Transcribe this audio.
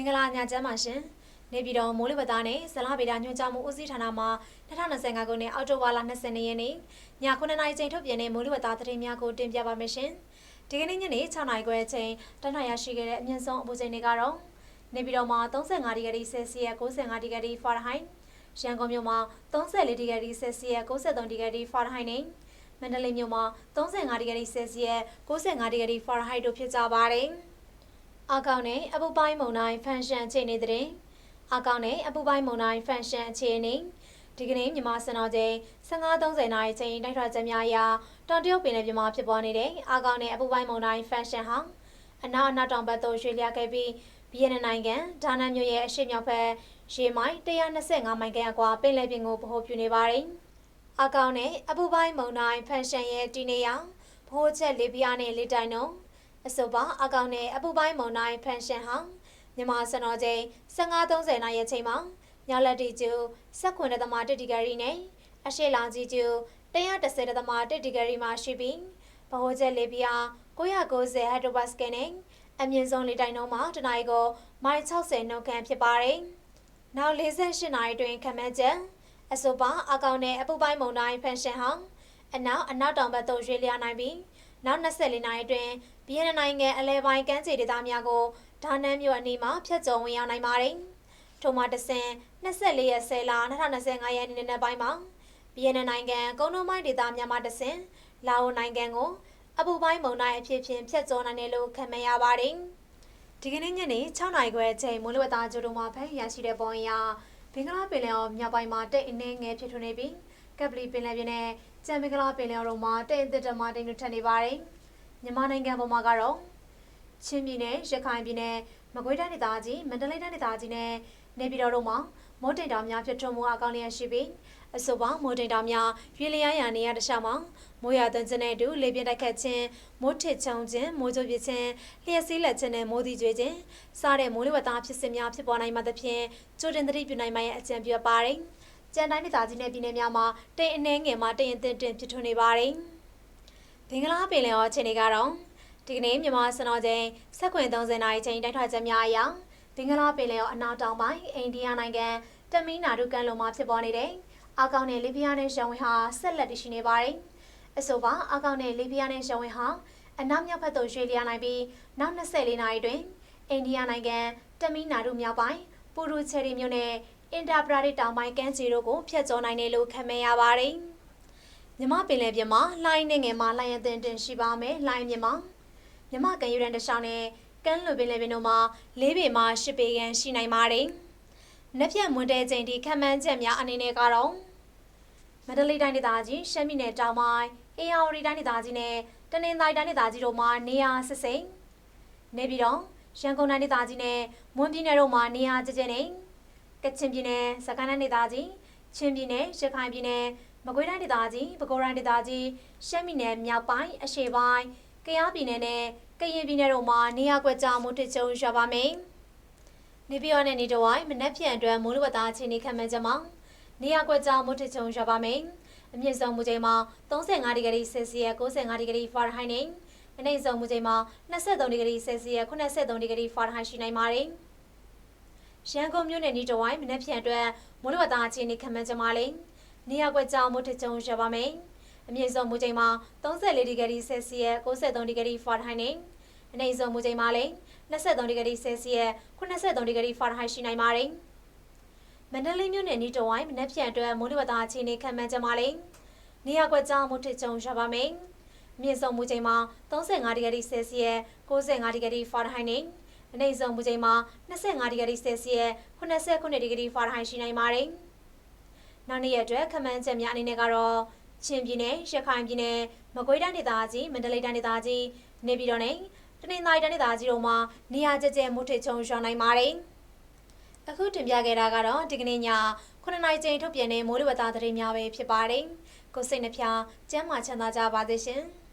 င်္ဂလာညချမ်းပါရှင်နေပြည်တော်မိုးလေဝသနဲ့ဇလဗေဒညွှန်ကြားမှုဦးစီးဌာနမှ2025ခုနှစ်အောက်တိုဘာလ22ရက်နေ့ည9:00နာရီချိန်ထုတ်ပြန်တဲ့မိုးလေဝသသတင်းများကိုတင်ပြပါမယ်ရှင်ဒီကနေ့ညနေ6:00နာရီခွဲအချိန်တနင်္လာရရှိခဲ့တဲ့အမြင့်ဆုံးအပူချိန်တွေကတော့နေပြည်တော်မှာ35ဒီဂရီဆယ်စီယပ်65ဒီဂရီဖာရင်ဟိုက်ရန်ကုန်မြို့မှာ34ဒီဂရီဆယ်စီယပ်63ဒီဂရီဖာရင်ဟိုက်နဲ့မန္တလေးမြို့မှာ35ဒီဂရီဆယ်စီယပ်65ဒီဂရီဖာရင်ဟိုက်တို့ဖြစ်ကြပါတယ်။ အကောင့်နဲ့အပူပိုင်းမုန်တိုင်းဖန်ရှန်အခြေအနေတဲ့အကောင့်နဲ့အပူပိုင်းမုန်တိုင်းဖန်ရှန်အခြေအနေဒီကနေ့မြန်မာစံတော်ချိန်15:30နာရီချိန်တိုက်ထွာချက်များအရာတောင်တရုတ်ပင်လယ်ပြင်မှာဖြစ်ပေါ်နေတဲ့အကောင့်နဲ့အပူပိုင်းမုန်တိုင်းဖန်ရှန်ဟာအနောက်အနောက်တောင်ဘက်သို့ရွှေ့လျားခဲ့ပြီးဗီယက်နမ်နိုင်ငံဒါနန်မြို့ရဲ့အရှေ့မြောက်ဘက်ရေမိုင်125မိုင်ခန့်အကွာပင်လယ်ပြင်ကိုဗဟိုပြုနေပါတယ်။အကောင့်နဲ့အပူပိုင်းမုန်တိုင်းဖန်ရှန်ရဲ့တည်နေရာဗဟိုချက်လေးပြားနဲ့လေးတိုင်နှုန်း အဆိုပါအကောင့်နဲ့အပူပိုင်းမုန်တိုင်းဖန်ရှန်ဟာမြန်မာစံတော်ချိန်15:30နာရီအချိန်မှာညလက်တီကျူ19.1ဒီဂရီနဲ့အရှေ့လောင်ကြီးကျူ130.1ဒီဂရီမှာရှိပြီးဗဟိုချက်လေးပြား990ဟက်တိုပါစကယ်နဲ့အမြင့်ဆုံးလေတိုင်နှုန်းမှာတနအီကိုမိုင်60နှုန်းခန့်ဖြစ်ပါတယ်။နောက်48နာရီတွင်ခမန်းချက်အဆိုပါအကောင်နဲ့အပူပိုင်းမုန်တိုင်းဖန်ရှင်ဟောင်းအနောက်အနောက်တောင်ဘက်သို့ရွေ့လျားနိုင်ပြီး နောက်24နာရီတွင်ဗီယက်နမ်နိုင်ငံအလဲပိုင်းကမ်းခြေဒေသများကိုဒါနန်းမြို့အနီးမှာဖျက်ကျော်ဝင်ရောက်နိုင်ပါတယ်။ထို့မှတဆင်24ရက်10လ2025ရက်နေ့နေ့ပိုင်းမှာဗီယက်နမ်နိုင်ငံကုန်းတွင်းပိုင်းဒေသများမှတဆင်လာအိုနိုင်ငံကိုအပူပိုင်းမုန်တိုင်းအဖြစ်ဖြင့်ဖျက်ကျော်နိုင်တယ်လို့ခန့်မှန်းရပါတယ်။ဒီကနေ့ညနေ6နာရီခွဲအချိန်မိုးလေဝသကြိုးတုံမှာဖမ်းရရှိတဲ့ပုံအရဘင်္ဂလားပင်လယ်အော်မြောက်ပိုင်းမှာတိတ်အနှဲငယ်ဖြစ်ထွန်းနေပြီး ကပ်ပလီပင်လယ်ပြင်နဲ့ကြံဘင်္ဂလားပင်လယ်အော်တို့မှာတိတ်အသစ်တမတိတ်လို့ထပ်နေပါတယ်။မြန်မာနိုင်ငံပေါ်မှာကတော့ချင်းပြည်နယ်ရခိုင်ပြည်နယ်မကွေးတိုင်းဒေသကြီးမန္တလေးတိုင်းဒေသကြီးနဲ့နေပြည်တော်တို့မှာမိုးတိမ်တောင်များဖြစ်ထွန်းမှုအကောင်းလျက်ရှိပြီးအဆိုပါမိုးတိမ်တောင်များရွေလျားရနေရတခြားမှာမိုးရွာသွန်းခြင်းနဲ့အတူလေပြင်းတိုက်ခတ်ခြင်းမိုးထစ်ချုံခြင်းမိုးကြိုးပြခြင်းလျှက်စီးလက်ခြင်းနဲ့မိုးသီးကျွေးခြင်းစားတဲ့မိုးလေဝသဖြစ်စဉ်များဖြစ်ပေါ်နိုင်မှသဖြင့်ကြိုတင်သတိပြုနိုင်မှရဲ့အကြံပြုပါတယ်။ ကြံတိုင်းဒေသကြီးနဲ့ပြည်နယ်များမှာတိမ်အနှဲငယ်မှာတိမ်အသင့်တင်ဖြစ်ထွန်းနေပါတယ်။ဘင်္ဂလားပင်လယ်အော်အခြေအနေကတော့ဒီကနေ့မြန်မာစံတော်ချိန်7:30နာရီချိန်တိုက်ထွာချက်များအရဘင်္ဂလားပင်လယ်အော်အနောက်တောင်ပိုင်းအိန္ဒိယနိုင်ငံတမီနာဒုကန်လုံမှာဖြစ်ပေါ်နေတဲ့အာကောင်နဲ့လီဘီယာနဲ့ရှောင်းဝင်းဟာဆက်လက်တည်ရှိနေပါတယ်။အဆိုပါအာကောင်နဲ့လီဘီယာနဲ့ရှောင်းဝင်းဟာအနောက်မြောက်ဘက်သို့ရွှေ့လျားနိုင်ပြီးနောက်24နာရီတွင်အိန္ဒိယနိုင်ငံတမီနာဒုမြောက်ပိုင်းပူရူချယ်ရီမြို့နယ် အင်တာပရာဒစ်တောင်ပိုင်းကမ်းခြေတို့ကိုဖျက်ကျော်နိုင်တယ်လို့ခန့်မှန်းရပါတယ်။မြမပင်လယ်ပြင်မှာလှိုင်းနဲ့ငယ်မှာလှိုင်းအသင်တင်ရှိပါမယ်။လှိုင်းမြင်မှာမြမကန်ယူရန်တခြားနဲ့ကမ်းလွန်ပင်လယ်ပြင်တို့မှာ၄ပေမှ၈ပေခန့်ရှိနိုင်ပါတယ်။နက်ဖြတ်မွန်တဲချိန်ဒီခံမှန်းချက်များအနေနဲ့ကတော့မန္တလေးတိုင်းဒေသကြီးရှမ်းပြည်နယ်တောင်ပိုင်းအေရဝတီတိုင်းဒေသကြီးနဲ့တနင်္သာရီတိုင်းဒေသကြီးတို့မှာနေရာဆစိမ့်နေပြီးတော့ရန်ကုန်တိုင်းဒေသကြီးနဲ့မွန်ပြည်နယ်တို့မှာနေရာကျကျနဲ့ ကချင်ပြည်နယ်စကိုင်းတိုင်းဒေသကြီးချင်းပြည်နယ်ရခိုင်ပြည်နယ်မကွေးတိုင်းဒေသကြီးပဲခူးတိုင်းဒေသကြီးရှမ်းပြည်နယ်မြောက်ပိုင်းအရှေ့ပိုင်းကယားပြည်နယ်နဲ့ကရင်ပြည်နယ်တို့မှာနေရာကွက်ကြားမိုးထစ်ချုံရွာပါမယ်။နေပြည်တော်နဲ့နေတော်ဝိုင်းမနက်ဖြန်အတွက်မိုးလေဝသအခြေအနေခန့်မှန်းချက်မှာနေရာကွက်ကြားမိုးထစ်ချုံရွာပါမယ်။အမြင့်ဆုံးမူချိန်မှာ35ဒီဂရီဆယ်စီယပ်65ဒီဂရီဖာရင်ဟိုက်နဲ့အနိမ့်ဆုံးမူချိန်မှာ23ဒီဂရီဆယ်စီယပ်83ဒီဂရီဖာရင်ဟိုက်ရှိနိုင်ပါတယ်။ ရန်ကုန်မြို့နယ်နေတော်ဝိုင်းမနက်ဖြန်အတွက်မိုးလေဝသအခြေအနေခန့်မှန်းချက်မှာလည်းနေရာကွက်ကြားမိုးထစ်ချုံရွာပါမယ်။အမြင့်ဆုံးမူချိန်မှာ34ဒီဂရီဆယ်စီယပ်63ဒီဂရီဖာရင်ဟိုက်နဲ့အနိမ့်ဆုံးမူချိန်မှာလည်း23ဒီဂရီဆယ်စီယပ်83ဒီဂရီဖာရင်ဟိုက်ရှိနိုင်ပါတယ်။မန္တလေးမြို့နယ်နီးတဝိုင်းမနက်ဖြန်အတွက်မိုးလေဝသအခြေအနေခန့်မှန်းချက်မှာလည်းနေရာကွက်ကြားမူထစ်ချုံရပါမယ်။မြင့်ဆုံးမူချိန်မှာ35ဒီဂရီဆယ်စီယပ်65ဒီဂရီဖာရင်ဟိုက်နဲ့ အနိမ့်ဆုံးမူချိန်မှာ25ဒီဂရီဆယ်စီယပ်89ဒီဂရီဖာရင်ဟိုက်ရှိနိုင်ပါတယ်။နောက်နေ့ရက်အတွက်ခန့်မှန်းချက်များအနေနဲ့ကတော့ချင်းပြည်နယ်ရခိုင်ပြည်နယ်မကွေးတိုင်းဒေသကြီးမန္တလေးတိုင်းဒေသကြီးနေပြည်တော်နဲ့တနင်္သာရီတိုင်းဒေသကြီးတို့မှာနေရာကျကျမုထစ်ချုံရွာနိုင်ပါတယ်။အခုတင်ပြခဲ့တာကတော့ဒီကနေ့ည9နာရီချိန်ထုတ်ပြန်တဲ့မိုးလေဝသသတင်းများပဲဖြစ်ပါတယ်။ကိုစိတ်နှဖျားကျမ်းမာချမ်းသာကြပါစေရှင်။